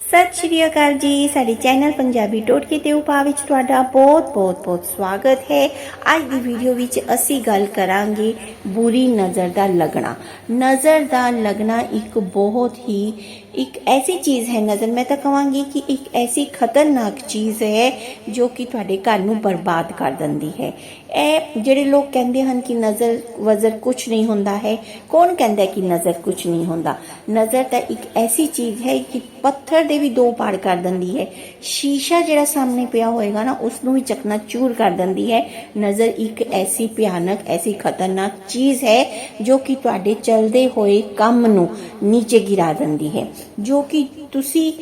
ਸਤਿ ਸ਼੍ਰੀ ਅਕਾਲ ਜੀ, ਸਾਡੇ ਚੈਨਲ ਪੰਜਾਬੀ ਟੋਟਕੇ ਤੇ ਉਪਾਅ ਵਿੱਚ ਤੁਹਾਡਾ ਬਹੁਤ ਬਹੁਤ ਬਹੁਤ ਸਵਾਗਤ ਹੈ। ਅੱਜ ਦੀ ਵੀਡੀਓ ਵਿੱਚ ਅਸੀਂ ਗੱਲ ਕਰਾਂਗੇ ਬੁਰੀ ਨਜ਼ਰ ਦਾ ਲੱਗਣਾ। ਨਜ਼ਰ ਦਾ ਲੱਗਣਾ ਇੱਕ ਬਹੁਤ ਹੀ ਇੱਕ ਐਸੀ ਚੀਜ਼ ਹੈ ਨਜ਼ਰ ਮੈਂ ਤਾਂ ਕਹਾਂਗੀ ਕਿ ਇੱਕ ਐਸੀ ਖਤਰਨਾਕ ਚੀਜ਼ ਹੈ ਜੋ ਕਿ ਤੁਹਾਡੇ ਘਰ ਨੂੰ ਬਰਬਾਦ ਕਰ ਦਿੰਦੀ ਹੈ ਇਹ ਜਿਹੜੇ ਲੋਕ ਕਹਿੰਦੇ ਹਨ ਕਿ ਨਜ਼ਰ ਵਜ਼ਰ ਕੁਝ ਨਹੀਂ ਹੁੰਦਾ ਹੈ ਕੌਣ ਕਹਿੰਦਾ ਕਿ ਨਜ਼ਰ ਕੁਝ ਨਹੀਂ ਹੁੰਦਾ ਨਜ਼ਰ ਤਾਂ ਇੱਕ ਐਸੀ ਚੀਜ਼ ਹੈ ਕਿ ਪੱਥਰ ਦੇ ਵੀ ਦੋ ਪਾੜ ਕਰ ਦਿੰਦੀ ਹੈ ਸ਼ੀਸ਼ਾ ਜਿਹੜਾ ਸਾਹਮਣੇ ਪਿਆ ਹੋਏਗਾ ਨਾ ਉਸ ਨੂੰ ਵੀ ਚਕਨਾ ਚੂਰ ਕਰ ਦਿੰਦੀ ਹੈ ਨਜ਼ਰ ਇੱਕ ਐਸੀ ਭਿਆਨਕ ਐਸੀ ਖਤਰਨਾਕ ਚੀਜ਼ ਹੈ ਜੋ ਕਿ ਤੁਹਾਡੇ ਚੱਲਦੇ ਹੋਏ ਕੰਮ ਨੂੰ ਨੀਚੇ ਗਿਰਾ ਦਿੰਦੀ ਹੈ ਜੋ ਕਿ ਤੁਸੀਂ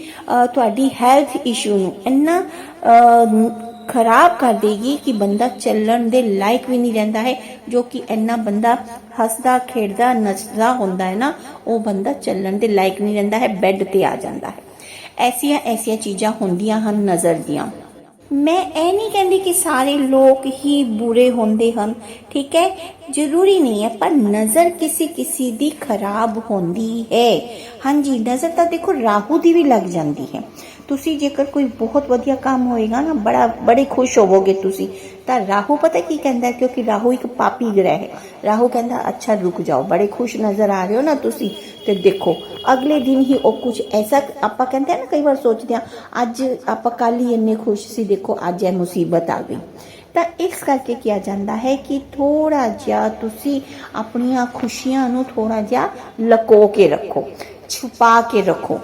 ਤੁਹਾਡੀ ਹੈਲਥ ਇਸ਼ੂ ਨੂੰ ਇੰਨਾ ਖਰਾਬ ਕਰ ਦੇਗੀ ਕਿ ਬੰਦਾ ਚੱਲਣ ਦੇ ਲਾਇਕ ਵੀ ਨਹੀਂ ਰਹਿੰਦਾ ਹੈ, ਜੋ ਕਿ ਇੰਨਾ ਬੰਦਾ ਹੱਸਦਾ, ਖੇਡਦਾ, ਨੱਚਦਾ ਹੁੰਦਾ ਹੈ ਨਾ, ਉਹ ਬੰਦਾ ਚੱਲਣ ਦੇ ਲਾਇਕ ਨਹੀਂ ਰਹਿੰਦਾ ਹੈ, ਬੈੱਡ ਤੇ ਆ ਜਾਂਦਾ ਹੈ। ਐਸੀਆਂ ਐਸੀਆਂ ਚੀਜ਼ਾਂ ਹੁੰਦੀਆਂ ਹਨ ਨਜ਼ਰ ਦੀਆਂ। ਮੈਂ ਇਹ ਨਹੀਂ ਕਹਿੰਦੀ ਕਿ ਸਾਰੇ ਲੋਕ ਹੀ ਬੁਰੇ ਹੁੰਦੇ ਹਨ, ਠੀਕ ਹੈ? ਜ਼ਰੂਰੀ ਨਹੀਂ ਹੈ, ਪਰ ਨਜ਼ਰ ਕਿਸੇ ਕਿਸੇ ਦੀ ਖਰਾਬ ਹੁੰਦੀ ਹੈ। ਹਾਂਜੀ, ਨਜ਼ਰ ਤਾਂ ਦੇਖੋ ਰਾਹੂ ਦੀ ਵੀ ਲੱਗ ਜਾਂਦੀ ਹੈ। ਤੁਸੀਂ ਜੇਕਰ ਕੋਈ ਬਹੁਤ ਵਧੀਆ ਕੰਮ ਹੋਏਗਾ ਨਾ ਬੜਾ ਬੜੇ ਖੁਸ਼ ਹੋਵੋਗੇ ਤੁਸੀਂ ਤਾਂ ਰਾਹੂ ਪਤਾ ਕੀ ਕਹਿੰਦਾ ਹੈ? ਕਿਉਂਕਿ ਰਾਹੂ ਇੱਕ ਪਾਪੀ ਗ੍ਰਹਿ ਹੈ ਰਾਹੂ ਕਹਿੰਦਾ ਅੱਛਾ ਰੁਕ ਜਾਓ ਬੜੇ ਖੁਸ਼ ਨਜ਼ਰ ਆ ਰਹੇ ਹੋ ਨਾ ਤੁਸੀਂ ਤੇ ਦੇਖੋ ਅਗਲੇ ਦਿਨ ਹੀ ਉਹ ਕੁਝ ਐਸਾ ਆਪਾਂ ਕਹਿੰਦੇ ਆ ਨਾ ਕਈ ਵਾਰ ਸੋਚਦੇ ਆ ਅੱਜ ਆਪਾਂ ਕੱਲ ਹੀ ਇੰਨੇ ਖੁਸ਼ ਸੀ ਦੇਖੋ ਅੱਜ ਇਹ ਮੁਸੀਬਤ ਆ ਗਈ ਤਾਂ ਇਸ ਕਰਕੇ ਕਿਹਾ ਜਾਂਦਾ ਹੈ ਕਿ ਥੋੜਾ ਜਿਹਾ ਤੁਸੀਂ ਆਪਣੀਆਂ ਖੁਸ਼ੀਆਂ ਨੂੰ ਥੋੜਾ ਜਿਹਾ ਲਕੋ ਕੇ ਰੱਖੋ ਛੁਪਾ ਕੇ ਰੱਖੋ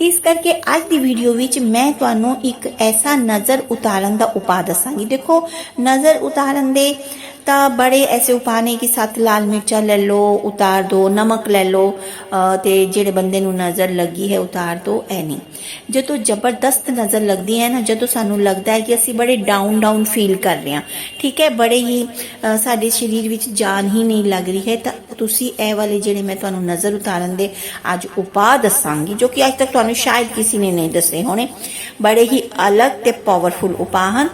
ਇਸ ਕਰਕੇ ਅੱਜ ਦੀ ਵੀਡੀਓ ਵਿੱਚ ਮੈਂ ਤੁਹਾਨੂੰ ਇੱਕ ਐਸਾ ਨਜ਼ਰ ਉਤਾਰਨ ਦਾ ਉਪਾਅ ਦੱਸਾਂਗੀ। ਦੇਖੋ, ਨਜ਼ਰ ਉਤਾਰਨ ਦੇ ਤਾਂ ਬੜੇ ਐਸੇ ਉਪਾਅ ਨੇ ਕਿ ਸੱਤ ਲਾਲ ਮਿਰਚਾਂ ਲੈ ਲਓ ਉਤਾਰ ਦੋ ਨਮਕ ਲੈ ਲਓ ਅਹ ਤੇ ਜਿਹੜੇ ਬੰਦੇ ਨੂੰ ਨਜ਼ਰ ਲੱਗੀ ਹੈ ਉਤਾਰ ਦੋ ਐ ਨਹੀਂ ਜਦੋਂ ਜ਼ਬਰਦਸਤ ਨਜ਼ਰ ਲੱਗਦੀ ਹੈ ਨਾ ਜਦੋਂ ਸਾਨੂੰ ਲੱਗਦਾ ਹੈ ਕਿ ਅਸੀਂ ਬੜੇ ਡਾਊਨ ਡਾਊਨ ਫੀਲ ਕਰ ਰਹੇ ਹਾਂ ਠੀਕ ਹੈ ਬੜੇ ਹੀ ਸਾਡੇ ਸਰੀਰ ਵਿੱਚ ਜਾਨ ਹੀ ਨਹੀਂ ਲੱਗ ਰਹੀ ਹੈ ਤਾਂ ਤੁਸੀਂ ਇਹ ਵਾਲੇ ਜਿਹੜੇ ਮੈਂ ਤੁਹਾਨੂੰ ਨਜ਼ਰ ਉਤਾਰਨ ਦੇ ਅੱਜ ਉਪਾਅ ਦੱਸਾਂਗੀ ਜੋ ਕਿ ਅੱਜ ਤੱਕ ਤੁਹਾਨੂੰ ਸ਼ਾਇਦ ਕਿਸੇ ਨੇ ਨਹੀਂ ਦੱਸੇ ਹੋਣੇ ਬੜੇ ਹੀ ਅਲੱਗ ਤੇ ਪਾਵਰਫੁਲ ਉਪਾਅ ਹਨ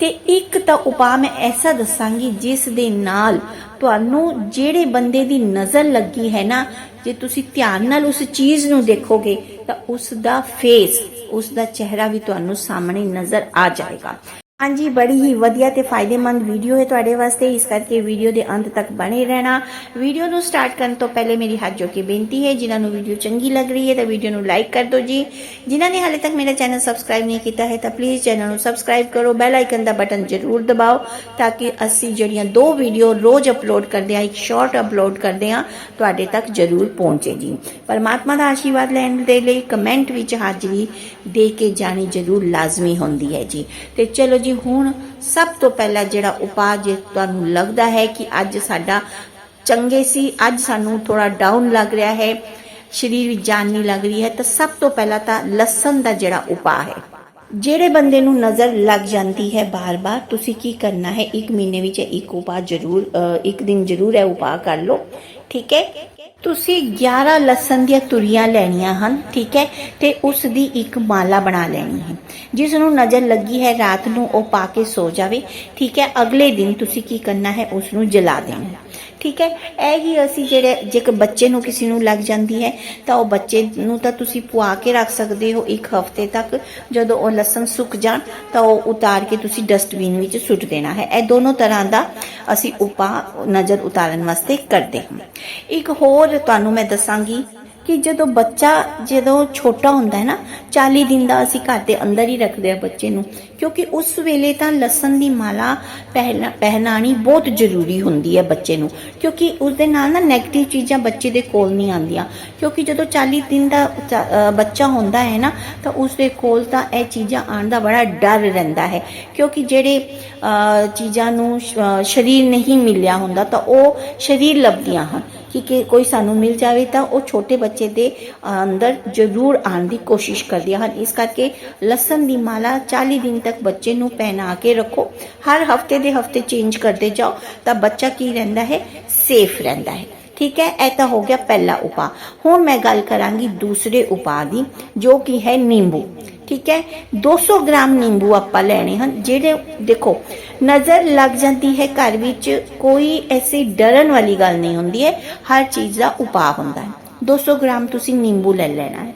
ਤੇ ਇੱਕ ਤਾਂ ਉਪਾਅ ਮੈਂ ਐਸਾ ਦੱਸਾਂਗੀ, ਜਿਸ ਦੇ ਨਾਲ ਤੁਹਾਨੂੰ ਜਿਹੜੇ ਬੰਦੇ ਦੀ ਨਜ਼ਰ ਲੱਗੀ ਹੈ ਨਾ, ਜੇ ਤੁਸੀਂ ਧਿਆਨ ਨਾਲ ਉਸ ਚੀਜ਼ ਨੂੰ ਦੇਖੋਗੇ, ਤਾਂ ਉਸ ਦਾ ਫੇਸ ਉਸ ਦਾ ਚਿਹਰਾ ਵੀ ਤੁਹਾਨੂੰ ਸਾਹਮਣੇ ਨਜ਼ਰ ਆ ਜਾਏਗਾ। ਹਾਂਜੀ, ਬੜੀ ਹੀ ਵਧੀਆ ਤੇ ਫਾਇਦੇਮੰਦ ਵੀਡੀਓ ਹੈ ਤੁਹਾਡੇ ਵਾਸਤੇ। ਇਸ ਕਰਕੇ ਵੀਡੀਓ ਦੇ ਅੰਤ ਤੱਕ ਬਣੇ ਰਹਿਣਾ। ਵੀਡੀਓ ਨੂੰ ਸਟਾਰਟ ਕਰਨ ਤੋਂ ਪਹਿਲੇ ਮੇਰੀ ਹੱਥ ਜੋ ਕੇ ਬੇਨਤੀ ਹੈ, ਜਿਨ੍ਹਾਂ ਨੂੰ ਵੀਡੀਓ ਚੰਗੀ ਲੱਗ ਰਹੀ ਹੈ ਤਾਂ ਵੀਡੀਓ ਨੂੰ ਲਾਈਕ ਕਰ ਦਿਓ ਜੀ। ਜਿਨ੍ਹਾਂ ਨੇ ਹਾਲੇ ਤੱਕ ਮੇਰਾ ਚੈਨਲ ਸਬਸਕ੍ਰਾਈਬ ਨਹੀਂ ਕੀਤਾ ਹੈ ਤਾਂ ਪਲੀਜ਼ ਚੈਨਲ ਨੂੰ ਸਬਸਕ੍ਰਾਈਬ ਕਰੋ। ਬੈਲ ਆਈਕਨ ਦਾ ਬਟਨ ਜ਼ਰੂਰ ਦਬਾਓ ਤਾਂ ਕਿ ਅਸੀਂ ਜਿਹੜੀਆਂ ਦੋ ਵੀਡੀਓ ਰੋਜ਼ ਅਪਲੋਡ ਕਰਦੇ ਹਾਂ, ਇੱਕ ਸ਼ਾਰਟ ਅਪਲੋਡ ਕਰਦੇ ਹਾਂ, ਤੁਹਾਡੇ ਤੱਕ ਜ਼ਰੂਰ ਪਹੁੰਚੇ ਜੀ। ਪਰਮਾਤਮਾ ਦਾ ਆਸ਼ੀਰਵਾਦ ਲੈਣ ਦੇ ਲਈ ਕਮੈਂਟ ਵਿੱਚ ਹਾਜ਼ਰੀ ਦੇ ਕੇ ਜਾਣੀ ਜ਼ਰੂਰ ਲਾਜ਼ਮੀ ਹੁੰਦੀ ਹੈ ਜੀ। ਤੇ ਚਲੋ ਜੀ ਹੁਣ ਸਭ ਤੋਂ ਪਹਿਲਾਂ ਜਿਹੜਾ ਉਪਾਅ ਜੇ ਤੁਹਾਨੂੰ ਲੱਗਦਾ ਹੈ ਕਿ ਅੱਜ ਸਾਡਾ ਚੰਗੇ ਸੀ, ਅੱਜ ਸਾਨੂੰ ਥੋੜਾ ਡਾਊਨ ਲੱਗ ਰਿਹਾ ਹੈ, ਸਰੀਰ ਵਿੱਚ ਜਾਨ ਨਹੀਂ ਲੱਗ ਰਹੀ ਹੈ, ਤਾਂ ਸਭ ਤੋਂ ਪਹਿਲਾਂ ਤਾਂ ਲਸਣ ਦਾ ਜਿਹੜਾ ਉਪਾਅ ਹੈ। ਜਿਹੜੇ ਬੰਦੇ ਨੂੰ ਨਜ਼ਰ ਲੱਗ ਜਾਂਦੀ ਹੈ ਬਾਰ-ਬਾਰ, ਤੁਸੀਂ ਕੀ ਕਰਨਾ ਹੈ? ਇੱਕ ਮਹੀਨੇ ਵਿੱਚ ਇੱਕ ਉਪਾਅ ਜ਼ਰੂਰ ਇੱਕ ਦਿਨ ਜ਼ਰੂਰ ਹੈ ਉਪਾਅ ਕਰ ਲਓ, ਠੀਕ ਹੈ? ਤੁਸੀਂ 11 ਲਸਣ ਦੀਆਂ ਤੁਰੀਆਂ ਲੈਣੀਆਂ ਹਨ, ਠੀਕ ਹੈ? ਤੇ ਉਸ ਦੀ ਇੱਕ ਮਾਲਾ ਬਣਾ ਲੈਣੀ ਹੈ। ਜਿਸ ਨੂੰ ਨਜ਼ਰ ਲੱਗੀ ਹੈ ਰਾਤ ਨੂੰ, ਉਹ ਪਾ ਕੇ ਸੋ ਜਾਵੇ, ਠੀਕ ਹੈ? ਅਗਲੇ ਦਿਨ ਤੁਸੀਂ ਕੀ ਕਰਨਾ ਹੈ? ਉਸ ਨੂੰ ਜਲਾ ਦੇਣਾ ਠੀਕ ਹੈ? ਇਹ ਹੀ ਅਸੀਂ ਜਿਹੜੇ ਜੇਕਰ ਬੱਚੇ ਨੂੰ ਕਿਸੇ ਨੂੰ ਲੱਗ ਜਾਂਦੀ ਹੈ, ਤਾਂ ਉਹ ਬੱਚੇ ਨੂੰ ਤਾਂ ਤੁਸੀਂ ਪੁਆ ਕੇ ਰੱਖ ਸਕਦੇ ਹੋ ਇੱਕ ਹਫ਼ਤੇ ਤੱਕ। ਜਦੋਂ ਉਹ ਲਸਣ ਸੁੱਕ ਜਾਣ, ਤਾਂ ਉਹ ਉਤਾਰ ਕੇ ਤੁਸੀਂ ਡਸਟਬਿਨ ਵਿੱਚ ਸੁੱਟ ਦੇਣਾ ਹੈ। ਇਹ ਦੋਨੋਂ ਤਰ੍ਹਾਂ ਦਾ ਅਸੀਂ ਉਪਾਅ ਨਜ਼ਰ ਉਤਾਰਨ ਵਾਸਤੇ ਕਰਦੇ ਹਾਂ। ਇੱਕ ਹੋਰ ਤੁਹਾਨੂੰ ਮੈਂ ਦੱਸਾਂਗੀ ਕਿ ਜਦੋਂ ਬੱਚਾ ਜਦੋਂ ਛੋਟਾ ਹੁੰਦਾ ਹੈ ਨਾ 40 ਦਿਨ ਦਾ ਅਸੀਂ ਘਰ ਦੇ ਅੰਦਰ ਹੀ ਰੱਖਦੇ ਆ ਬੱਚੇ ਨੂੰ, ਕਿਉਂਕਿ ਉਸ ਵੇਲੇ ਤਾਂ ਲਸਣ ਦੀ ਮਾਲਾ ਪਹਿਨਾ ਪਹਿਨਾਣੀ ਬਹੁਤ ਜ਼ਰੂਰੀ ਹੁੰਦੀ ਹੈ ਬੱਚੇ ਨੂੰ, ਕਿਉਂਕਿ ਉਸ ਦੇ ਨਾਲ ਨਾ 네ਗੇਟਿਵ ਚੀਜ਼ਾਂ ਬੱਚੇ ਦੇ ਕੋਲ ਨਹੀਂ ਆਉਂਦੀਆਂ, ਕਿਉਂਕਿ ਜਦੋਂ 40 ਦਿਨ ਦਾ ਚ- ਬੱਚਾ ਹੁੰਦਾ ਹੈ ਨਾ, ਤਾਂ ਉਸ ਦੇ ਕੋਲ ਤਾਂ ਇਹ ਚੀਜ਼ਾਂ ਆਉਣ ਦਾ ਬੜਾ ਡਰ ਰਹਿੰਦਾ ਹੈ, ਕਿਉਂਕਿ ਜਿਹੜੇ ਚੀਜ਼ਾਂ ਨੂੰ ਸਰੀਰ ਨਹੀਂ ਮਿਲਿਆ ਹੁੰਦਾ ਤਾਂ ਉਹ ਸਰੀਰ ਲੱਭਦੀਆਂ ਹਨ। ਕਿ ਕਿ ਕੋਈ ਸਾਨੂੰ ਮਿਲ ਜਾਵੇ ਤਾਂ ਉਹ ਛੋਟੇ ਬੱਚੇ ਦੇ ਅੰਦਰ ਜ਼ਰੂਰ ਆਉਣ ਦੀ ਕੋਸ਼ਿਸ਼ ਕਰਦੀਆਂ ਹਨ। ਇਸ ਕਰਕੇ ਲਸਣ ਦੀ ਮਾਲਾ 40 ਦਿਨ ਤੱਕ ਬੱਚੇ ਨੂੰ ਪਹਿਨਾ ਕੇ ਰੱਖੋ। ਹਰ ਹਫ਼ਤੇ ਦੇ ਹਫ਼ਤੇ ਚੇਂਜ ਕਰਦੇ ਜਾਓ ਤਾਂ ਬੱਚਾ ਕੀ ਰਹਿੰਦਾ ਹੈ? ਸੇਫ ਰਹਿੰਦਾ ਹੈ। ਠੀਕ ਹੈ, ਇਹ ਤਾਂ ਹੋ ਗਿਆ ਪਹਿਲਾ ਉਪਾਅ। ਹੁਣ ਮੈਂ ਗੱਲ ਕਰਾਂਗੀ ਦੂਸਰੇ ਉਪਾਅ ਦੀ, ਜੋ ਕਿ ਹੈ ਨਿੰਬੂ। ਠੀਕ ਹੈ 200 ਗ੍ਰਾਮ ਨਿੰਬੂ ਆਪਾਂ ਲੈਣੇ ਹਨ, ਜਿਹੜੇ ਦੇਖੋ, ਨਜ਼ਰ ਲੱਗ ਜਾਂਦੀ ਹੈ ਘਰ ਵਿੱਚ ਕੋਈ ਐਸੀ ਡਰਨ ਵਾਲੀ ਗੱਲ ਨਹੀਂ ਹੁੰਦੀ ਹੈ, ਹਰ ਚੀਜ਼ ਦਾ ਉਪਾਅ ਹੁੰਦਾ ਹੈ। 200 ਗ੍ਰਾਮ ਤੁਸੀਂ ਨਿੰਬੂ ਲੈ ਲੈਣਾ ਹੈ।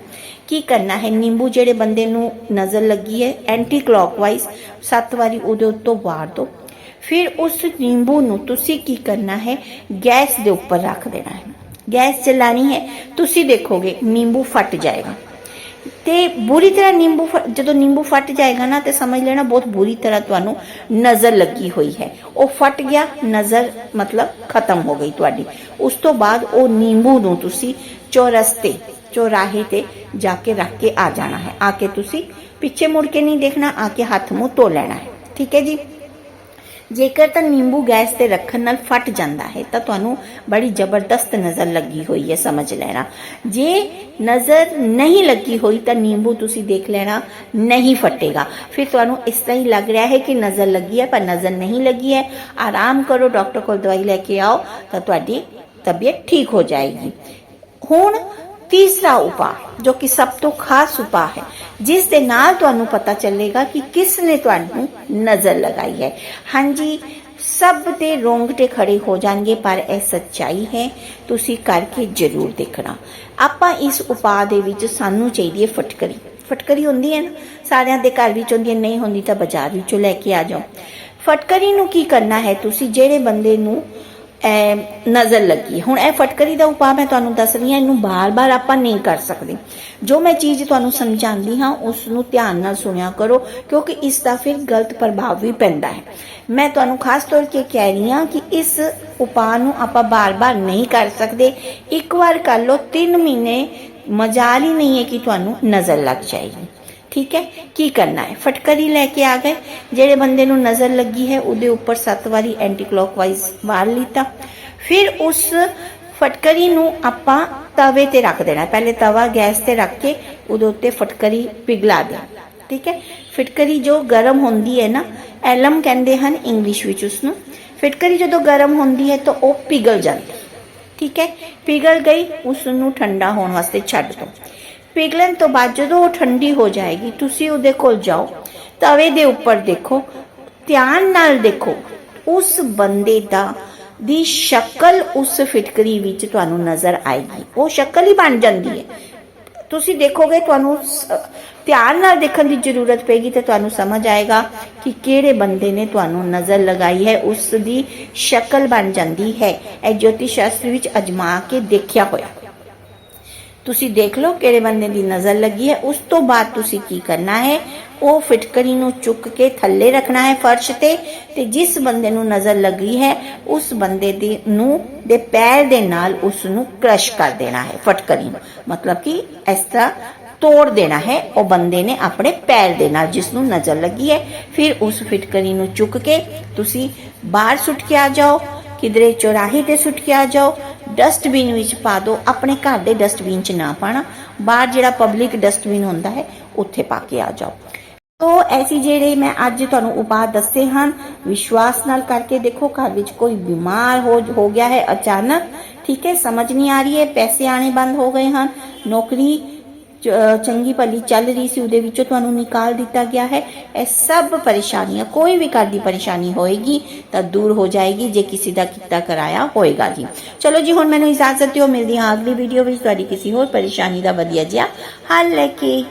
ਕੀ ਕਰਨਾ ਹੈ, ਨਿੰਬੂ ਜਿਹੜੇ ਬੰਦੇ ਨੂੰ ਨਜ਼ਰ ਲੱਗੀ ਹੈ ਐਂਟੀ ਕਲੌਕਵਾਈਜ਼ ਸੱਤ ਵਾਰੀ ਉਹਦੇ ਉੱਤੋਂ ਵਾਰ ਦਿਓ। ਫਿਰ ਉਸ ਨਿੰਬੂ ਨੂੰ ਤੁਸੀਂ ਕੀ ਕਰਨਾ ਹੈ? ਗੈਸ ਦੇ ਉੱਪਰ ਰੱਖ ਦੇਣਾ ਹੈ। ਗੈਸ ਚਲਾਣੀ ਹੈ। ਤੁਸੀਂ ਦੇਖੋਗੇ ਨਿੰਬੂ ਫਟ ਜਾਏਗਾ। ਤੇ ਬੁਰੀ ਤਰ੍ਹਾਂ ਨਿੰਬੂ ਜਦੋਂ ਨਿੰਬੂ ਫਟ ਜਾਏਗਾ ਨਾ, ਤੇ ਸਮਝ ਲੈਣਾ ਬਹੁਤ ਬੁਰੀ ਤਰ੍ਹਾਂ ਤੁਹਾਨੂੰ ਨਜ਼ਰ ਲੱਗੀ ਹੋਈ ਹੈ। ਉਹ ਫਟ ਗਿਆ, ਨਜ਼ਰ ਮਤਲਬ ਖਤਮ ਹੋ ਗਈ ਤੁਹਾਡੀ। ਉਸ ਤੋਂ ਬਾਅਦ ਉਹ ਨਿੰਬੂ ਨੂੰ ਤੁਸੀਂ ਚੌਰਸਤੇ ਚੌਰਾਹੇ ਤੇ ਜਾ ਕੇ ਰੱਖ ਕੇ ਆ ਜਾਣਾ ਹੈ। ਆ ਕੇ ਤੁਸੀਂ ਪਿੱਛੇ ਮੁੜ ਕੇ ਨਹੀਂ ਦੇਖਣਾ, ਆ ਕੇ ਹੱਥ ਮੂੰਹ ਧੋ ਲੈਣਾ ਹੈ। ਠੀਕ ਹੈ ਜੀ? ਜੇਕਰ ਤਾਂ ਨਿੰਬੂ ਗੈਸ ਤੇ ਰੱਖਣ ਨਾਲ ਫਟ ਜਾਂਦਾ ਹੈ, ਤਾਂ ਤੁਹਾਨੂੰ ਬੜੀ ਜ਼ਬਰਦਸਤ ਨਜ਼ਰ ਲੱਗੀ ਹੋਈ ਹੈ, ਸਮਝ ਲੈਣਾ। ਜੇ ਨਜ਼ਰ ਨਹੀਂ ਲੱਗੀ ਹੋਈ, ਤਾਂ ਨਿੰਬੂ ਤੁਸੀਂ ਦੇਖ ਲੈਣਾ, ਨਹੀਂ ਫਟੇਗਾ। ਫਿਰ ਤੁਹਾਨੂੰ ਇਸ ਤਰ੍ਹਾਂ ਹੀ ਲੱਗ ਰਿਹਾ ਹੈ ਕਿ ਨਜ਼ਰ ਲੱਗੀ ਹੈ, ਪਰ ਨਜ਼ਰ ਨਹੀਂ ਲੱਗੀ ਹੈ। ਆਰਾਮ ਕਰੋ, ਡਾਕਟਰ ਕੋਲ ਦਵਾਈ ਲੈ ਕੇ ਆਓ, ਤਾਂ ਤੁਹਾਡੀ ਤਬੀਅਤ ਠੀਕ ਹੋ ਜਾਏਗੀ। ਹੁਣ ਤੀਸਰਾ ਉਪਾਅ, ਜੋ ਕਿ ਸਭ ਤੋਂ ਖਾਸ ਉਪਾਅ ਹੈ, ਜਿਸ ਦੇ ਨਾਲ ਤੁਹਾਨੂੰ ਪਤਾ ਚੱਲੇਗਾ ਕਿ ਕਿਸ ਨੇ ਤੁਹਾਨੂੰ ਨਜ਼ਰ ਲਗਾਈ ਹੈ। ਹਾਂਜੀ, ਸਭ ਦੇ ਰੋਂਗਟੇ ਖੜੇ ਹੋ ਜਾਣਗੇ, ਪਰ ਇਹ ਸੱਚਾਈ ਹੈ, ਤੁਸੀਂ ਕਰਕੇ ਜ਼ਰੂਰ ਦੇਖਣਾ। ਆਪਾਂ ਇਸ ਉਪਾਅ ਦੇ ਵਿੱਚ ਸਾਨੂੰ ਚਾਹੀਦੀ ਹੈ ਫਟਕਰੀ। ਫਟਕਰੀ ਹੁੰਦੀ ਹੈ ਨਾ, ਸਾਰਿਆਂ ਦੇ ਘਰ ਵਿੱਚ ਹੁੰਦੀ ਹੈ, ਨਹੀਂ ਹੁੰਦੀ ਤਾਂ ਬਾਜ਼ਾਰ ਵਿੱਚੋਂ ਲੈ ਕੇ ਆ ਜਾਓ। ਫਟਕਰੀ ਨੂੰ ਕੀ ਕਰਨਾ ਹੈ, ਤੁਸੀਂ ਜਿਹੜੇ ਬੰਦੇ ਨੂੰ ਨਜ਼ਰ ਲੱਗੀ। ਹੁਣ ਇਹ ਫਟਕਰੀ ਦਾ ਉਪਾਅ ਮੈਂ ਤੁਹਾਨੂੰ ਦੱਸ ਰਹੀ ਹਾਂ, ਇਹਨੂੰ ਬਾਰ-ਬਾਰ ਆਪਾਂ ਨਹੀਂ ਕਰ ਸਕਦੇ। ਜੋ ਮੈਂ ਚੀਜ਼ ਤੁਹਾਨੂੰ ਸਮਝਾਉਂਦੀ ਹਾਂ ਉਸ ਨੂੰ ਧਿਆਨ ਨਾਲ ਸੁਣਿਆ ਕਰੋ, ਕਿਉਂਕਿ ਇਸ ਦਾ ਫਿਰ ਗਲਤ ਪ੍ਰਭਾਵ ਵੀ ਪੈਂਦਾ ਹੈ। ਮੈਂ ਤੁਹਾਨੂੰ ਖਾਸ ਤੌਰ ਤੇ ਕਹਿ ਰਹੀ ਹਾਂ ਕਿ ਇਸ ਉਪਾਅ ਨੂੰ ਆਪਾਂ ਬਾਰ-ਬਾਰ ਨਹੀਂ ਕਰ ਸਕਦੇ। ਇੱਕ ਵਾਰ ਕਰ ਲਓ 3 ਮਹੀਨੇ ਮਜਾਲ ਹੀ ਨਹੀਂ ਹੈ ਕਿ ਤੁਹਾਨੂੰ ਨਜ਼ਰ ਲੱਗ ਜਾਏਗੀ। ਠੀਕ ਹੈ? ਕੀ ਕਰਨਾ ਹੈ? ਫਟਕਰੀ ਲੈ ਕੇ ਆ ਗਏ। ਜਿਹੜੇ ਬੰਦੇ ਨੂੰ ਨਜ਼ਰ ਲੱਗੀ ਹੈ, ਉਹਦੇ ਉੱਪਰ ਸੱਤ ਵਾਰੀ ਐਂਟੀ ਕਲੌਕਵਾਈਜ਼ ਵਾਰ ਲੀਤਾ। ਫਿਰ ਉਸ ਫਟਕਰੀ ਨੂੰ ਆਪਾਂ ਤਵੇ ਤੇ ਰੱਖ ਦੇਣਾ ਪਹਿਲੇ ਤਵਾ ਗੈਸ ਤੇ ਰੱਖ ਕੇ ਉਹਦੇ ਉੱਤੇ ਫਟਕਰੀ ਪਿਘਲਾ ਦੇ ਠੀਕ ਹੈ? ਫਟਕਰੀ ਜੋ ਗਰਮ ਹੁੰਦੀ ਹੈ ਨਾ, ਐਲਮ ਕਹਿੰਦੇ ਹਨ ਇੰਗਲਿਸ਼ ਵਿੱਚ ਉਸ ਨੂੰ ਫਟਕਰੀ ਜਦੋਂ ਗਰਮ ਹੁੰਦੀ ਹੈ ਤਾਂ ਉਹ ਪਿਘਲ ਜਾਂਦੀ ਠੀਕ ਹੈ? ਪਿਘਲ ਗਈ ਉਸ ਨੂੰ ਠੰਡਾ ਹੋਣ ਵਾਸਤੇ ਛੱਡ ਦਿਓ ਪਿਘਲਣ ਤੋਂ ਬਾਅਦ ਜਦੋਂ ਉਹ ਠੰਡੀ ਹੋ ਜਾਏਗੀ, ਤੁਸੀਂ ਉਹਦੇ ਕੋਲ ਜਾਓ। ਤਵੇ ਦੇ ਉੱਪਰ ਦੇਖੋ, ਧਿਆਨ ਨਾਲ ਦੇਖੋ, ਉਸ ਬੰਦੇ ਦਾ, ਦੀ ਸ਼ਕਲ ਉਸ ਫਿਟਕਰੀ ਵਿੱਚ ਤੁਹਾਨੂੰ ਨਜ਼ਰ ਆਏਗੀ। ਉਹ ਸ਼ਕਲ ਹੀ ਬਣ ਜਾਂਦੀ ਹੈ। ਤੁਸੀਂ ਦੇਖੋਗੇ ਤੁਹਾਨੂੰ ਧਿਆਨ ਨਾਲ ਦੇਖਣ ਦੀ ਜ਼ਰੂਰਤ ਪਏਗੀ ਤੇ ਤੁਹਾਨੂੰ ਸਮਝ ਆਏਗਾ ਕਿ ਕਿਹੜੇ ਬੰਦੇ ਨੇ ਤੁਹਾਨੂੰ ਨਜ਼ਰ ਲਗਾਈ ਹੈ, ਉਸ ਦੀ ਸ਼ਕਲ ਬਣ ਜਾਂਦੀ ਹੈ। ਇਹ ਜੋਤਿਸ਼ ਸ਼ਾਸਤਰ ਵਿੱਚ ਅਜਮਾ ਕੇ ਦੇਖਿਆ ਹੋਇਆ। ਤੁਸੀਂ ਦੇਖ ਲਓ ਕਿਹੜੇ ਬੰਦੇ ਦੀ ਨਜ਼ਰ ਲੱਗੀ ਹੈ। ਉਸ ਤੋਂ ਬਾਅਦ ਤੁਸੀਂ ਕੀ ਕਰਨਾ ਹੈ? ਉਹ ਫਿਟਕਰੀ ਨੂੰ ਚੁੱਕ ਕੇ ਥੱਲੇ ਰੱਖਣਾ ਹੈ ਫਰਸ਼ ਤੇ ਤੇ ਜਿਸ ਬੰਦੇ ਨੂੰ ਨਜ਼ਰ ਲੱਗੀ ਹੈ, ਉਸ ਬੰਦੇ ਦੀ ਨੂੰ ਦੇ ਪੈਰ ਦੇ ਨਾਲ ਉਸ ਨੂੰ ਕ੍ਰਸ਼ ਕਰ ਦੇਣਾ ਹੈ ਫਟਕਰੀ ਨੂੰ। ਮਤਲਬ ਕਿ ਇਸ ਤਰ੍ਹਾਂ ਤੋੜ ਦੇਣਾ ਹੈ। ਉਹ ਬੰਦੇ ਨੇ ਆਪਣੇ ਪੈਰ ਦੇ ਨਾਲ ਜਿਸ ਨੂੰ ਨਜ਼ਰ ਲੱਗੀ ਹੈ, ਫਿਰ ਉਸ ਫਿਟਕਰੀ ਨੂੰ ਚੁੱਕ ਕੇ ਤੁਸੀਂ ਬਾਹਰ ਸੁੱਟ ਕੇ ਆ ਜਾਓ। ਕਿਧਰੇ ਚੌਰਾਹੇ ਤੇ ਸੁੱਟ ਕੇ ਆ ਜਾਓ ਡਸਟਬਿਨ ਵਿੱਚ ਪਾ ਦਿਓ, ਆਪਣੇ ਘਰ ਦੇ ਡਸਟਬਿਨ 'ਚ ਨਾ ਪਾਣਾ। ਬਾਹਰ ਜਿਹੜਾ ਪਬਲਿਕ ਡਸਟਬਿਨ ਹੁੰਦਾ ਹੈ, ਉੱਥੇ ਪਾ ਕੇ ਆ ਜਾਓ। ਤੋ ਐਸੀ ਜਿਹੜੇ ਮੈਂ ਅੱਜ ਤੁਹਾਨੂੰ ਉਪਾਅ ਦੱਸੇ ਹਨ, ਵਿਸ਼ਵਾਸ ਨਾਲ ਕਰਕੇ ਦੇਖੋ, ਘਰ ਵਿੱਚ ਕੋਈ ਬਿਮਾਰ ਹੋ ਹੋ ਗਿਆ ਹੈ ਅਚਾਨਕ, ਠੀਕ ਹੈ, ਸਮਝ ਨਹੀਂ ਆ ਰਹੀ ਹੈ, ਪੈਸੇ ਆਣੇ ਬੰਦ ਹੋ ਗਏ ਹਨ, ਨੌਕਰੀ ਚੰਗੀ ਭਲੀ ਚੱਲ ਰਹੀ ਸੀ, ਉਹਦੇ ਵਿੱਚੋਂ ਤੁਹਾਨੂੰ ਨਿਕਾਲ ਦਿੱਤਾ ਗਿਆ ਹੈ। ਇਹ ਸਭ ਪਰੇਸ਼ਾਨੀਆਂ, ਕੋਈ ਵੀ ਘਰ ਦੀ ਪਰੇਸ਼ਾਨੀ ਹੋਏਗੀ, ਤਾਂ ਦੂਰ ਹੋ ਜਾਏਗੀ, ਜੇ ਕਿਸੇ ਦਾ ਕੀਤਾ ਕਰਾਇਆ ਹੋਏਗਾ ਜੀ। ਚਲੋ ਜੀ, ਹੁਣ ਮੈਨੂੰ ਇਜਾਜ਼ਤ ਦਿਓ, ਮਿਲਦੀ ਹਾਂ ਅਗਲੀ ਵੀਡੀਓ ਵਿੱਚ। ਤੁਹਾਡੀ ਕਿਸੇ ਹੋਰ ਪਰੇਸ਼ਾਨੀ ਦਾ ਵਧੀਆ ਜਿਹਾ ਹੱਲ ਲੈ ਕੇ।